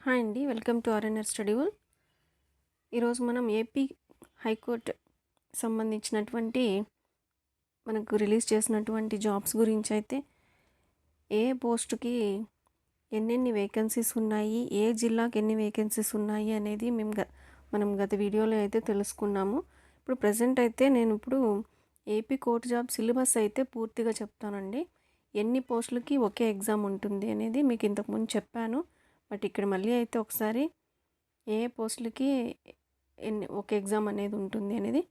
Hi అండి welcome to RNR స్టడీవల్ ఈరోజు మనం ఏపీ హైకోర్టు సంబంధించినటువంటి మనకు రిలీజ్ చేసినటువంటి జాబ్స్ గురించి అయితే ఏ పోస్ట్కి ఎన్నెన్ని వేకెన్సీస్ ఉన్నాయి ఏ జిల్లాకి ఎన్ని వేకెన్సీస్ ఉన్నాయి అనేది మేము గ మనం గత వీడియోలో అయితే తెలుసుకున్నాము. ఇప్పుడు ప్రజెంట్ అయితే నేను ఇప్పుడు ఏపీ కోర్టు జాబ్ సిలబస్ అయితే పూర్తిగా చెప్తానండి. ఎన్ని పోస్టులకి ఒకే ఎగ్జామ్ ఉంటుంది అనేది మీకు ఇంతకుముందు చెప్పాను. బట్ ఇక్కడ మళ్ళీ అయితే ఒకసారి ఏ పోస్టులకి ఎన్ని ఒక ఎగ్జామ్ అనేది ఉంటుంది అనేది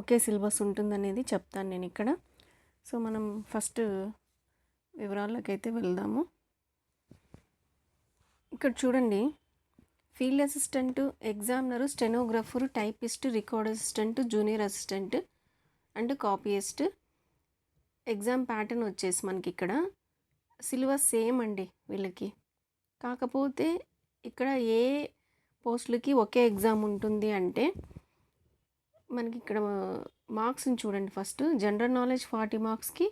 ఒకే సిలబస్ ఉంటుంది అనేది చెప్తాను నేను ఇక్కడ. సో మనం ఫస్ట్ వివరాల్లోకి అయితే వెళ్దాము. ఇక్కడ చూడండి. Field assistant examiner stenographer typist record assistant junior assistant and copyist. Exam pattern వచ్చేసి మనకి ఇక్కడ. సిలబస్ సేమ్ అండి వీళ్ళకి. కాకపోతే ఇక్కడ ఏ పోస్టులకి ఒకే ఎగ్జామ్ ఉంటుంది అంటే మనకి ఇక్కడ మార్క్స్ని చూడండి ఫస్ట్. జనరల్ నాలెడ్జ్ ఫార్టీ మార్క్స్కి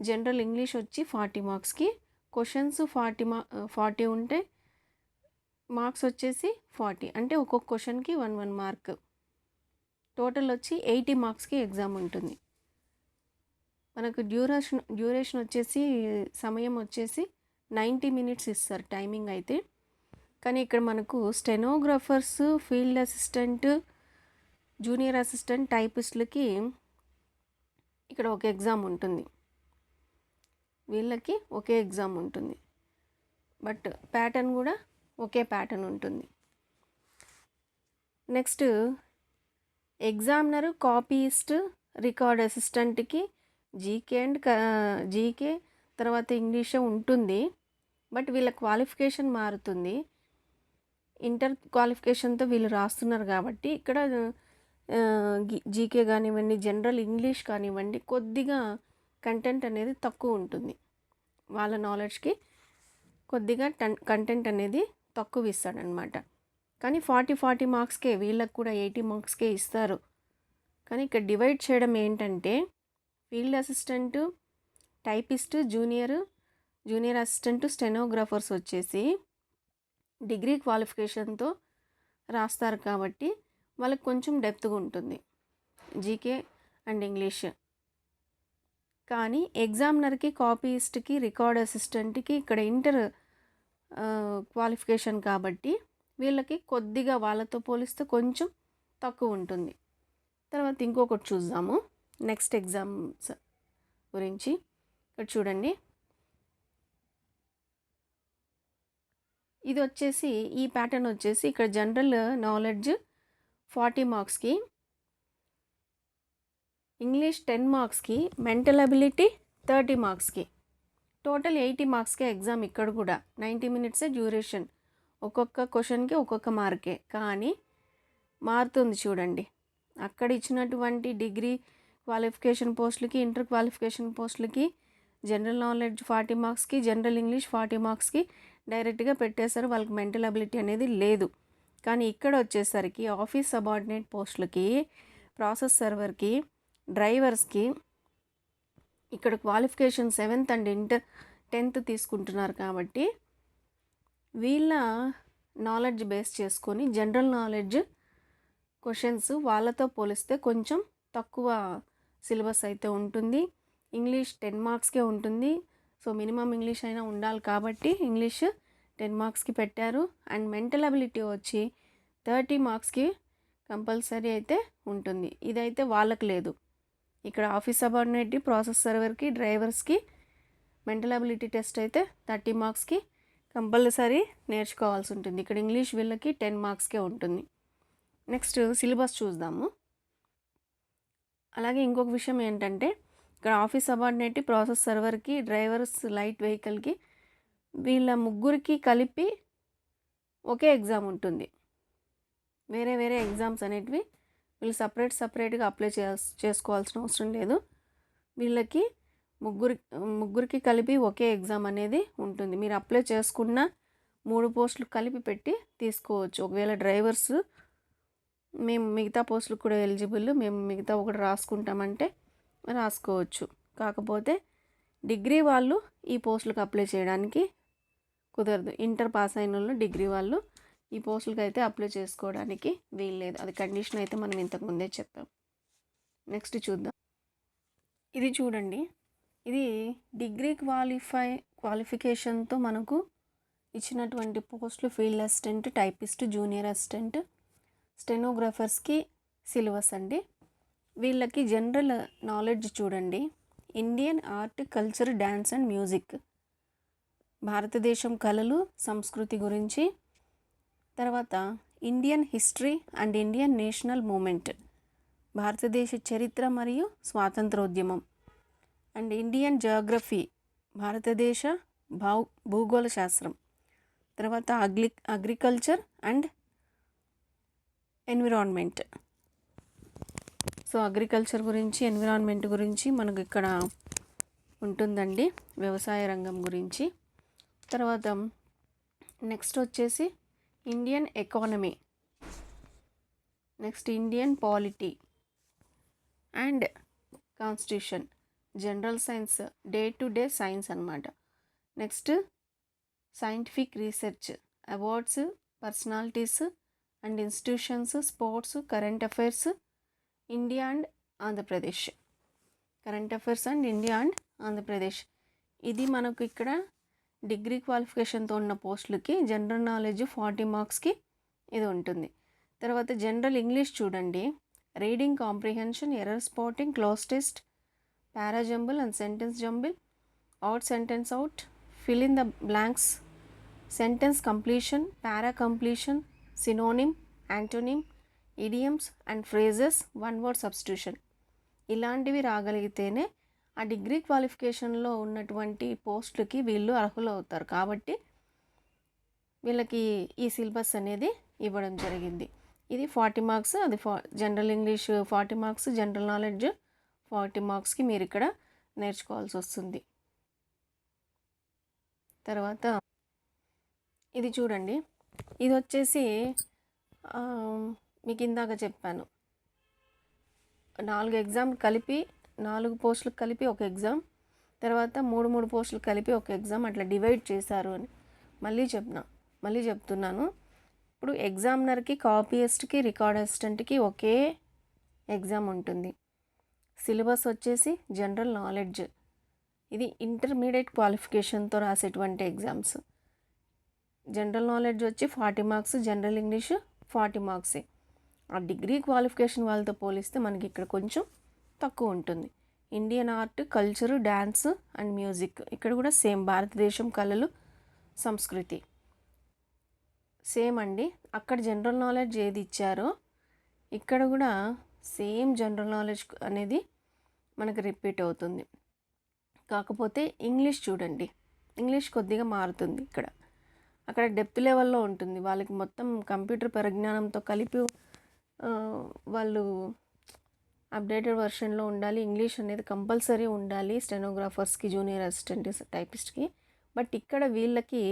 జనరల్ ఇంగ్లీష్ వచ్చి ఫార్టీ మార్క్స్కి క్వశ్చన్స్ ఫార్టీ మా ఫార్టీ ఉంటే మార్క్స్ వచ్చేసి ఫార్టీ. అంటే ఒక్కొక్క క్వశ్చన్కి వన్ వన్ మార్క్. టోటల్ వచ్చి ఎయిటీ మార్క్స్కి ఎగ్జామ్ ఉంటుంది. మనకు డ్యూరేషన్ డ్యూరేషన్ వచ్చేసి సమయం వచ్చేసి నైంటీ మినిట్స్ ఇస్తారు టైమింగ్ అయితే. కానీ ఇక్కడ మనకు stenographers field assistant junior assistant టైపిస్టులకి ఇక్కడ ఒక ఎగ్జామ్ ఉంటుంది. వీళ్ళకి ఒకే ఎగ్జామ్ ఉంటుంది. బట్ ప్యాటర్న్ కూడా ఒకే ప్యాటర్న్ ఉంటుంది. నెక్స్ట్ ఎగ్జామినరు కాపీయిస్ట్ రికార్డ్ అసిస్టెంట్కి జీకే అండ్ జీకే తర్వాత ఇంగ్లీషే ఉంటుంది. బట్ వీళ్ళ క్వాలిఫికేషన్ మారుతుంది. ఇంటర్ క్వాలిఫికేషన్తో వీళ్ళు రాస్తున్నారు కాబట్టి ఇక్కడ జీకే కానివ్వండి జనరల్ ఇంగ్లీష్ కానివ్వండి కొద్దిగా కంటెంట్ అనేది తక్కువ ఉంటుంది. వాళ్ళ నాలెడ్జ్కి కొద్దిగా టన్ కంటెంట్ అనేది తక్కువ ఇస్తాడనమాట కానీ ఫార్టీ ఫార్టీ మార్క్స్కే వీళ్ళకి కూడా ఎయిటీ మార్క్స్కే ఇస్తారు. కానీ ఇక్కడ డివైడ్ చేయడం ఏంటంటే field assistant typist junior junior assistant stenographers వచ్చేసి డిగ్రీ క్వాలిఫికేషన్తో రాస్తారు కాబట్టి వాళ్ళకి కొంచెం డెప్త్గా ఉంటుంది. GK and English. కానీ ఎగ్జామినర్కి కాపీయిస్ట్కి రికార్డ్ అసిస్టెంట్కి ఇక్కడ ఇంటర్ క్వాలిఫికేషన్ కాబట్టి వీళ్ళకి కొద్దిగా వాళ్ళతో పోలిస్తే కొంచెం తక్కువ ఉంటుంది. తర్వాత ఇంకొకటి చూద్దాము. నెక్స్ట్ ఎగ్జామ్స్ గురించి. ఇక్కడ చూడండి. ఇది వచ్చేసి ఈ ప్యాటర్న్ వచ్చేసి ఇక్కడ జనరల్ నాలెడ్జ్ ఫార్టీ మార్క్స్కి ఇంగ్లీష్ టెన్ మార్క్స్కి మెంటల్ అబిలిటీ థర్టీ మార్క్స్కి టోటల్ ఎయిటీ మార్క్స్కే ఎగ్జామ్ ఇక్కడ కూడా. నైంటీ మినిట్సే డ్యూరేషన్ ఒక్కొక్క క్వశ్చన్కి ఒక్కొక్క మార్కే కానీ మారుతుంది చూడండి. అక్కడ ఇచ్చినటువంటి డిగ్రీ క్వాలిఫికేషన్ పోస్టులకి ఇంటర్ క్వాలిఫికేషన్ పోస్టులకి జనరల్ నాలెడ్జ్ ఫార్టీ మార్క్స్కి జనరల్ ఇంగ్లీష్ ఫార్టీ మార్క్స్కి డైరెక్ట్గా పెట్టేశారు. వాళ్ళకి మెంటల్ అబిలిటీ అనేది లేదు. కానీ ఇక్కడ వచ్చేసరికి ఆఫీస్ సబార్డినేట్ పోస్టులకి ప్రాసెస్ సర్వర్కి డ్రైవర్స్కి ఇక్కడ qualification seventh and inter tenth తీసుకుంటున్నారు కాబట్టి వీళ్ళ నాలెడ్జ్ బేస్ చేసుకొని జనరల్ నాలెడ్జ్ క్వశ్చన్స్ వాళ్ళతో పోలిస్తే కొంచెం తక్కువ సిలబస్ అయితే ఉంటుంది. ఇంగ్లీష్ టెన్ మార్క్స్కే ఉంటుంది. సో మినిమం ఇంగ్లీష్ అయినా ఉండాలి కాబట్టి ఇంగ్లీష్ టెన్ మార్క్స్కి పెట్టారు. అండ్ మెంటల్ అబిలిటీ వచ్చి థర్టీ మార్క్స్కి కంపల్సరీ అయితే ఉంటుంది. ఇదైతే వాళ్ళకి లేదు. ఇక్కడ ఆఫీస్ సబార్డినేట్ ప్రాసెస్ సర్వర్కి డ్రైవర్స్కి మెంటల్ అబిలిటీ టెస్ట్ అయితే థర్టీ మార్క్స్కి కంపల్సరీ నేర్చుకోవాల్సి ఉంటుంది. ఇక్కడ ఇంగ్లీష్ వీళ్ళకి టెన్ మార్క్స్కే ఉంటుంది. నెక్స్ట్ సిలబస్ చూద్దాము. అలాగే ఇంకొక విషయం ఏంటంటే ఇక్కడ ఆఫీస్ సబార్డినేట్ ప్రాసెస్ సర్వర్కి డ్రైవర్స్ లైట్ వెహికల్కి వీళ్ళ ముగ్గురికి కలిపి ఒకే ఎగ్జామ్ ఉంటుంది. వేరే వేరే ఎగ్జామ్స్ అనేటివి వీళ్ళు సపరేట్ సపరేట్గా అప్లై చేసుకోవాల్సిన అవసరం లేదు. వీళ్ళకి ముగ్గురి ముగ్గురికి కలిపి ఒకే ఎగ్జామ్ అనేది ఉంటుంది. మీరు అప్లై చేసుకున్న మూడు పోస్టులు కలిపి పెట్టి తీసుకోవచ్చు. ఒకవేళ డ్రైవర్స్ మేము మిగతా పోస్టులకు కూడా ఎలిజిబుల్ మేము మిగతా ఒకటి రాసుకుంటామంటే రాసుకోవచ్చు. కాకపోతే డిగ్రీ వాళ్ళు ఈ పోస్టులకు అప్లై చేయడానికి కుదరదు. ఇంటర్ పాస్ అయిన వాళ్ళు డిగ్రీ వాళ్ళు ఈ పోస్టులకి అయితే అప్లై చేసుకోవడానికి వీల్లేదు. అది కండిషన్ అయితే మనం ఇంతకు ముందే చెప్పాం. నెక్స్ట్ చూద్దాం. ఇది చూడండి. ఇది డిగ్రీ క్వాలిఫై క్వాలిఫికేషన్తో మనకు ఇచ్చినటువంటి పోస్టులు field assistant typist junior assistant స్టెనోగ్రాఫర్స్కి syllabus అండి. వీళ్ళకి జనరల్ నాలెడ్జ్ చూడండి. Indian art culture dance and music భారతదేశం కళలు సంస్కృతి గురించి. తర్వాత Indian history and Indian national movement భారతదేశ చరిత్ర మరియు స్వాతంత్రోద్యమం. అండ్ ఇండియన్ జియోగ్రఫీ భారతదేశ భౌ భూగోళ శాస్త్రం. తర్వాత ugly agriculture and environment so agriculture గురించి ఎన్విరాన్మెంట్ గురించి మనకు ఇక్కడ ఉంటుందండి వ్యవసాయ రంగం గురించి. తర్వాత నెక్స్ట్ వచ్చేసి Indian economy. Next Indian polity and constitution general science day to day science అనమాట next scientific research awards personalities and institutions sports current affairs India and Andhra Pradesh current affairs and India and Andhra Pradesh ఇది మనకు ఇక్కడ degree క్వాలిఫికేషన్తో ఉన్న పోస్టులకి general knowledge forty మార్క్స్కి ఇది ఉంటుంది. తర్వాత జనరల్ ఇంగ్లీష్ చూడండి. Reading comprehension error spotting cloze test para jumble and sentence jumble out sentence out fill in the blanks sentence completion para completion synonym antonym idioms and phrases one word substitution ఇలాంటివి రాగలిగితేనే ఆ degree క్వాలిఫికేషన్లో ఉన్నటువంటి పోస్టులకి వీళ్ళు అర్హులు అవుతారు కాబట్టి వీళ్ళకి ఈ సిలబస్ అనేది ఇవ్వడం జరిగింది. ఇది ఫార్టీ మార్క్స్ అది ఫా general English forty marks general knowledge forty మార్క్స్కి మీరు ఇక్కడ నేర్చుకోవాల్సి వస్తుంది. తర్వాత ఇది చూడండి. ఇది వచ్చేసి మీకు ఇందాక చెప్పాను. నాలుగు ఎగ్జామ్ కలిపి నాలుగు పోస్టులు కలిపి ఒక ఎగ్జామ్ తర్వాత మూడు మూడు పోస్టులు కలిపి ఒక ఎగ్జామ్ అట్లా డివైడ్ చేశారు అని మళ్ళీ చెప్పిన మళ్ళీ చెప్తున్నాను. ఇప్పుడు ఎగ్జామినర్కి కాపీయిస్ట్కి రికార్డ్ అసిస్టెంట్కి ఒకే ఎగ్జామ్ ఉంటుంది. సిలబస్ వచ్చేసి జనరల్ నాలెడ్జ్. ఇది ఇంటర్మీడియట్ క్వాలిఫికేషన్తో రాసేటువంటి ఎగ్జామ్స్. జనరల్ నాలెడ్జ్ వచ్చి forty marks general English forty మార్క్సే. ఆ డిగ్రీ క్వాలిఫికేషన్ వాళ్ళతో పోలిస్తే మనకి ఇక్కడ కొంచెం తక్కువ ఉంటుంది. Indian art culture dance and music ఇక్కడ కూడా సేమ్ భారతదేశం కళలు సంస్కృతి. సేమ్ అండి. అక్కడ జనరల్ నాలెడ్జ్ ఏది ఇచ్చారో ఇక్కడ కూడా సేమ్ జనరల్ నాలెడ్జ్ అనేది మనకు రిపీట్ అవుతుంది. కాకపోతే ఇంగ్లీష్ చూడండి. ఇంగ్లీష్ కొద్దిగా మారుతుంది ఇక్కడ. అక్కడ డెప్త్ లెవెల్లో ఉంటుంది. వాళ్ళకి మొత్తం కంప్యూటర్ పరిజ్ఞానంతో కలిపి వాళ్ళు అప్డేటెడ్ వర్షన్లో ఉండాలి. ఇంగ్లీష్ అనేది కంపల్సరీ ఉండాలి స్టెనోగ్రాఫర్స్కి జూనియర్ అసిస్టెంట్ టైపిస్ట్కి. బట్ ఇక్కడ వీళ్ళకి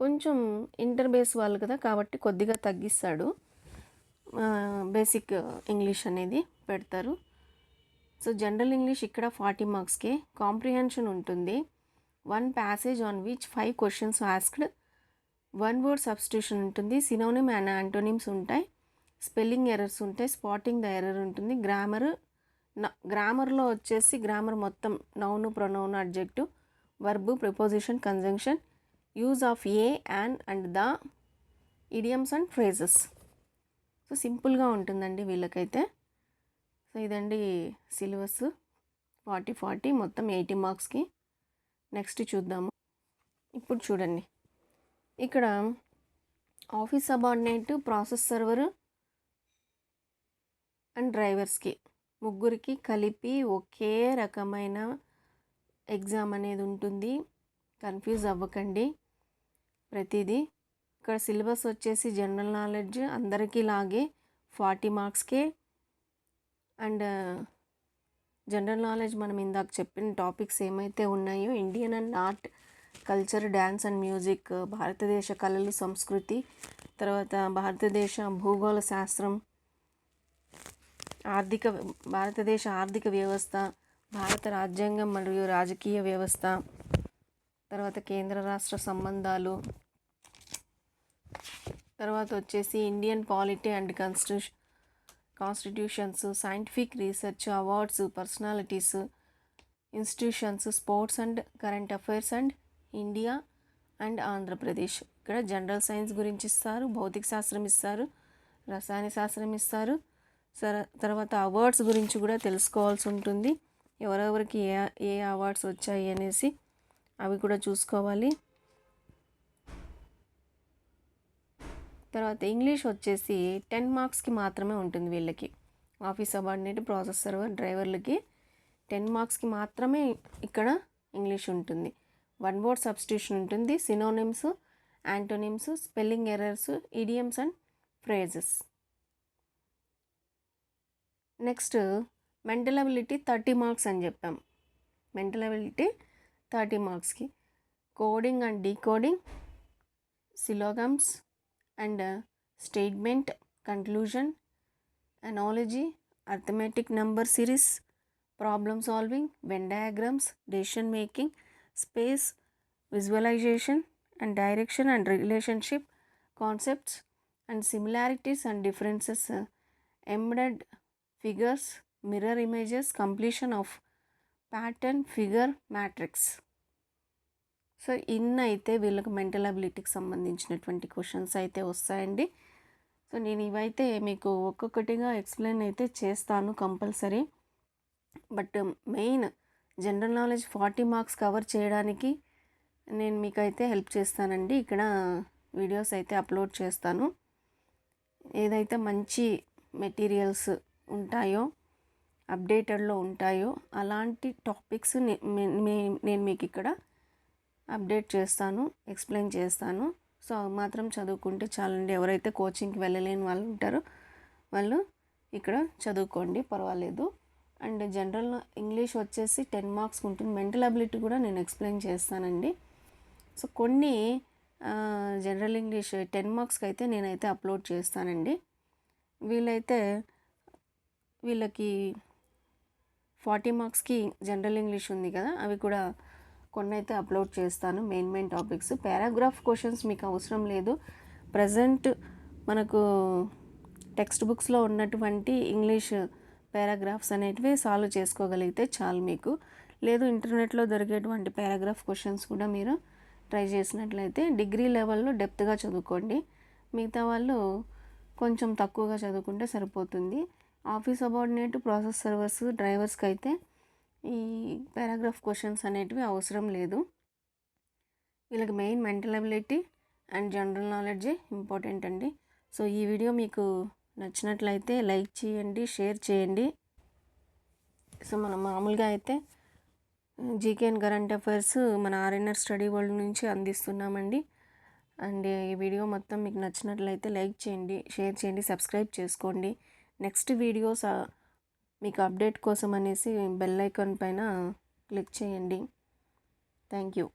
కొంచెం ఇంటర్ బేస్ వాళ్ళు కదా కాబట్టి కొద్దిగా తగ్గిస్తాడు. బేసిక్ ఇంగ్లీష్ అనేది పెడతారు. సో జనరల్ ఇంగ్లీష్ ఇక్కడ ఫార్టీ మార్క్స్కి కాంప్రిహెన్షన్ ఉంటుంది. One passage on which five questions asked. One word substitution ఉంటుంది. సినోనిమ్ అండ్ యాంటోనిమ్స్ ఉంటాయి. స్పెల్లింగ్ ఎర్రర్స్ ఉంటాయి స్పాటింగ్ ద ఎర్రర్ ఉంటుంది. గ్రామర్ గ్రామర్లో వచ్చేసి గ్రామర్ మొత్తం noun pronoun adjective verb preposition conjunction use of a an and the idioms and phrases. So సింపుల్గా ఉంటుందండి వీళ్ళకైతే. సో ఇదండి సిలబస్. ఫార్టీ ఫార్టీ మొత్తం ఎయిటీ మార్క్స్కి. నెక్స్ట్ చూద్దాము. ఇప్పుడు చూడండి. ఇక్కడ office subordinate process server and డ్రైవర్స్కి. ముగ్గురికి కలిపి ఒకే రకమైన ఎగ్జామ్ అనేది ఉంటుంది. కన్ఫ్యూజ్ అవ్వకండి. ప్రతిదీ ఇక్కడ సిలబస్ వచ్చేసి జనరల్ నాలెడ్జ్ అందరికీ లాగే ఫార్టీ మార్క్స్కే అండ్ జనరల్ నాలెడ్జ్ మనం ఇందాక చెప్పిన టాపిక్స్ ఏమైతే ఉన్నాయో Indian and art culture dance and music భారతదేశ కళలు సంస్కృతి తర్వాత భారతదేశ భూగోళ శాస్త్రం ఆర్థిక భారతదేశ ఆర్థిక వ్యవస్థ భారత రాజ్యాంగం మరియు రాజకీయ వ్యవస్థ తర్వాత కేంద్ర రాష్ట్ర సంబంధాలు తర్వాత వచ్చేసి Indian polity and constitution constitutions scientific research awards personalities institutions sports and current affairs and India and Andhra Pradesh. ఇక్కడ జనరల్ సైన్స్ గురించి ఇస్తారు భౌతిక శాస్త్రం ఇస్తారు రసాయన శాస్త్రం ఇస్తారు తర్వాత అవార్డ్స్ గురించి కూడా తెలుసుకోవాల్సి ఉంటుంది. ఎవరెవరికి ఏ ఏ అవార్డ్స్ వచ్చాయి అనేసి అవి కూడా చూసుకోవాలి. తర్వాత ఇంగ్లీష్ వచ్చేసి టెన్ మార్క్స్కి మాత్రమే ఉంటుంది వీళ్ళకి. ఆఫీస్ సబార్డినేట్ ప్రాసెస్ సర్వర్ డ్రైవర్లకి టెన్ మార్క్స్కి మాత్రమే ఇక్కడ ఇంగ్లీష్ ఉంటుంది. వన్ వర్డ్ సబ్స్టిట్యూషన్ ఉంటుంది. Synonyms antonyms spelling errors idioms and phrases. Next mental ability thirty marks అని చెప్పాం. మెంటల్ అబిలిటీ థర్టీ మార్క్స్కి. Coding and decoding syllogisms and statement conclusion analogy arithmetic number series problem solving Venn diagrams decision making space visualisation and direction and relationship concepts and similarities and differences. Embedded figures mirror images completion of pattern figure matrix. So in అయితే వీళ్ళకి mental అబిలిటీకి సంబంధించినటువంటి questions అయితే వస్తాయండి. So నేను ఇవైతే మీకు ఒక్కొక్కటిగా explain అయితే చేస్తాను compulsory. But main general knowledge forty marks cover చేయడానికి నేను మీకైతే హెల్ప్ చేస్తానండి. ఇక్కడ వీడియోస్ అయితే అప్లోడ్ చేస్తాను. ఏదైతే మంచి మెటీరియల్స్ ఉంటాయో అప్డేటెడ్లో ఉంటాయో అలాంటి టాపిక్స్ నేను మీకు ఇక్కడ అప్డేట్ చేస్తాను ఎక్స్ప్లెయిన్ చేస్తాను. సో అవి మాత్రం చదువుకుంటే చాలండి. ఎవరైతే కోచింగ్కి వెళ్ళలేని వాళ్ళు ఉంటారో వాళ్ళు ఇక్కడ చదువుకోండి పర్వాలేదు. అండ్ జనరల్ ఇంగ్లీష్ వచ్చేసి టెన్ మార్క్స్ ఉంటుంది. మెంటల్ అబిలిటీ కూడా నేను ఎక్స్ప్లెయిన్ చేస్తానండి. సో కొన్ని జనరల్ ఇంగ్లీష్ టెన్ మార్క్స్కి అయితే నేనైతే అప్లోడ్ చేస్తానండి. వీళ్ళైతే వీళ్ళకి ఫార్టీ మార్క్స్కి జనరల్ ఇంగ్లీష్ ఉంది కదా అవి కూడా కొన్ని అయితే అప్లోడ్ చేస్తాను. Main main topics. Paragraph questions మీకు అవసరం లేదు. ప్రజెంట్ మనకు టెక్స్ట్ బుక్స్లో ఉన్నటువంటి ఇంగ్లీష్ పారాగ్రాఫ్స్ అనేటివి సాల్వ్ చేసుకోగలిగితే చాలు మీకు. లేదు ఇంటర్నెట్లో దొరికేటువంటి పారాగ్రాఫ్ క్వశ్చన్స్ కూడా మీరు ట్రై చేసినట్లయితే డిగ్రీ లెవెల్లో డెప్త్గా చదువుకోండి. మిగతా వాళ్ళు కొంచెం తక్కువగా చదువుకుంటే సరిపోతుంది. ఆఫీస్ అబార్డినేట్ ప్రాసెస్ సర్వర్స్ డ్రైవర్స్కి అయితే ఈ పారాగ్రాఫ్ క్వశ్చన్స్ అనేటివి అవసరం లేదు. వీళ్ళకి main mental ability and general నాలెడ్జే important అండి. సో ఈ వీడియో మీకు నచ్చినట్లయితే లైక్ చేయండి షేర్ చేయండి. సో మనం మామూలుగా అయితే జీకేఎన్ కరెంట్ అఫైర్స్ మన ఆర్ఎన్ఆర్ స్టడీ వరల్డ్ నుంచి అందిస్తున్నామండి. అండ్ ఈ వీడియో మొత్తం మీకు నచ్చినట్లయితే లైక్ చేయండి షేర్ చేయండి సబ్స్క్రైబ్ చేసుకోండి. నెక్స్ట్ వీడియోస్ మీకు అప్డేట్ కోసం అనేసి బెల్ ఐకాన్ పైన క్లిక్ చేయండి. Thank you.